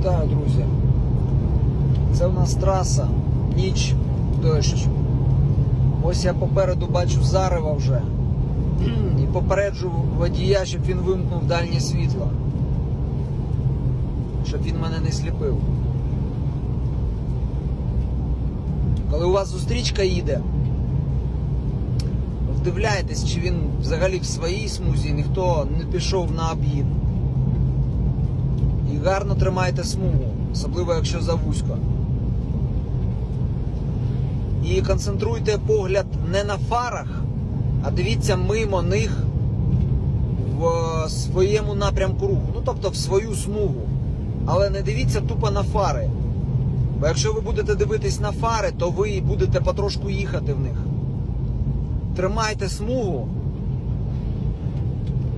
Вітаю, друзі. Це у нас траса, ніч, дощ. Ось я попереду бачу зарева вже. І попереджу водія, щоб він вимкнув дальнє світло. Щоб він мене не сліпив. Коли у вас зустрічка їде, вдивляйтесь, чи він взагалі в своїй смузі ніхто не пішов на об'їд. Гарно тримайте смугу, особливо якщо завузько. І концентруйте погляд не на фарах, а дивіться мимо них в своєму напрямку руху. Ну тобто в свою смугу. Але не дивіться тупо на фари. Бо якщо ви будете дивитись на фари, то ви будете потрошку їхати в них. Тримайте смугу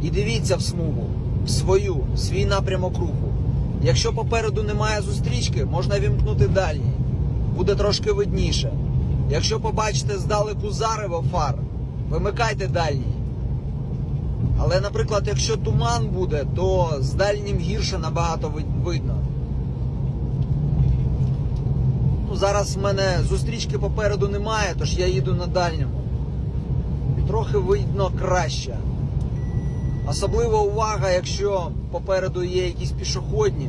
і дивіться в смугу, в свою, в свій напрямок руху. Якщо попереду немає зустрічки, можна вімкнути дальній. Буде трошки видніше. Якщо побачите здалеку зарево фар, вимикайте дальній. Але, наприклад, якщо туман буде, то з дальнім гірше набагато видно. Ну, зараз в мене зустрічки попереду немає, тож я їду на дальньому. Трохи видно краще. Особлива увага, якщо попереду є якісь пішохідні.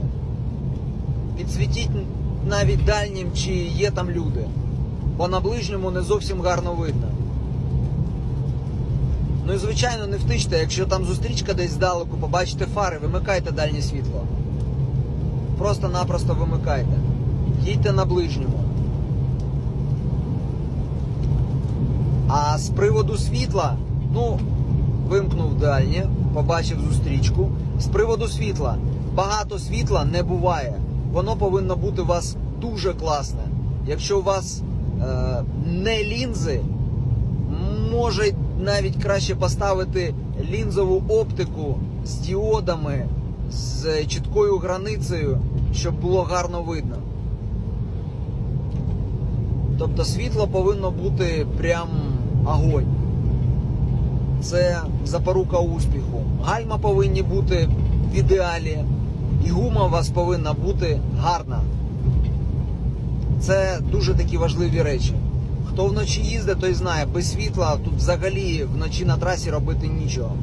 Підсвітіть навіть дальнім, чи є там люди. Бо на ближньому не зовсім гарно видно. Ну і звичайно не втичте, якщо там зустрічка десь здалеку, побачите фари, вимикайте дальнє світло. Просто-напросто вимикайте. Їдьте на ближньому. А з приводу світла, ну, вимкнув дальнє, побачив зустрічку. З приводу світла, багато світла не буває. Воно повинно бути у вас дуже класне. Якщо у вас е, не лінзи, може навіть краще поставити лінзову оптику з діодами, з чіткою границею, щоб було гарно видно. Тобто світло повинно бути прям огонь. Це запорука успіху. Гальма повинні бути в ідеалі, і гума у вас повинна бути гарна. Це дуже такі важливі речі. Хто вночі їздить, той знає, без світла тут взагалі вночі на трасі робити нічого.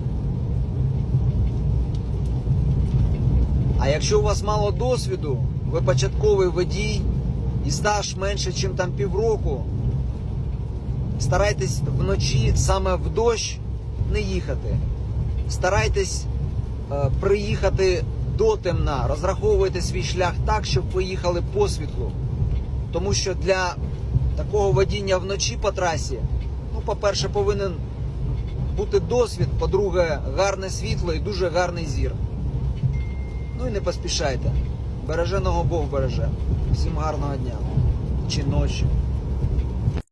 А якщо у вас мало досвіду, ви початковий водій і стаж менше, ніж там півроку, старайтесь вночі саме в дощ не їхати. Старайтесь е, приїхати до темна, розраховуйте свій шлях так, щоб ви їхали по світлу. Тому що для такого водіння вночі по трасі, ну, по-перше, повинен бути досвід, по-друге, гарне світло і дуже гарний зір. Ну і не поспішайте. Береженого Бог береже. Всім гарного дня чи ночі.